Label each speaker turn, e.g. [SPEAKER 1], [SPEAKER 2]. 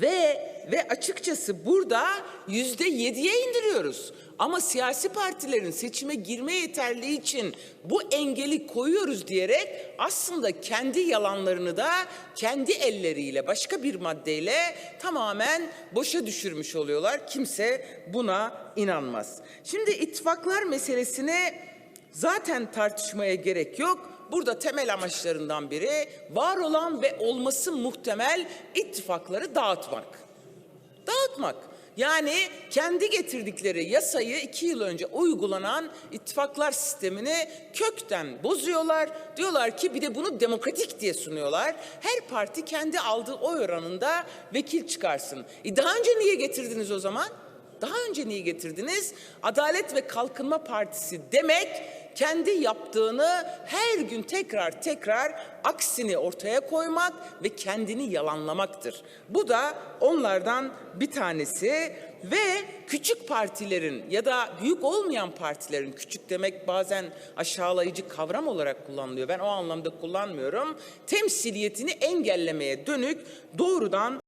[SPEAKER 1] Ve ve açıkçası burada yüzde yediye indiriyoruz. Ama siyasi partilerin seçime girme yeterliği için bu engeli koyuyoruz diyerek aslında kendi yalanlarını da kendi elleriyle başka bir maddeyle tamamen boşa düşürmüş oluyorlar. Kimse buna inanmaz. Şimdi ittifaklar meselesine zaten tartışmaya gerek yok. Burada temel amaçlarından biri var olan ve olması muhtemel ittifakları dağıtmak. Dağıtmak. Yani kendi getirdikleri yasayı iki yıl önce uygulanan ittifaklar sistemini kökten bozuyorlar. Diyorlar ki bir de bunu demokratik diye sunuyorlar. Her parti kendi aldığı oy oranında vekil çıkarsın. E daha önce niye getirdiniz o zaman? Daha önce niye getirdiniz? Adalet ve Kalkınma Partisi demek kendi yaptığını her gün tekrar tekrar aksini ortaya koymak ve kendini yalanlamaktır. Bu da onlardan bir tanesi ve küçük partilerin ya da büyük olmayan partilerin küçük demek bazen aşağılayıcı kavram olarak kullanılıyor. Ben o anlamda kullanmıyorum. Temsiliyetini engellemeye dönük doğrudan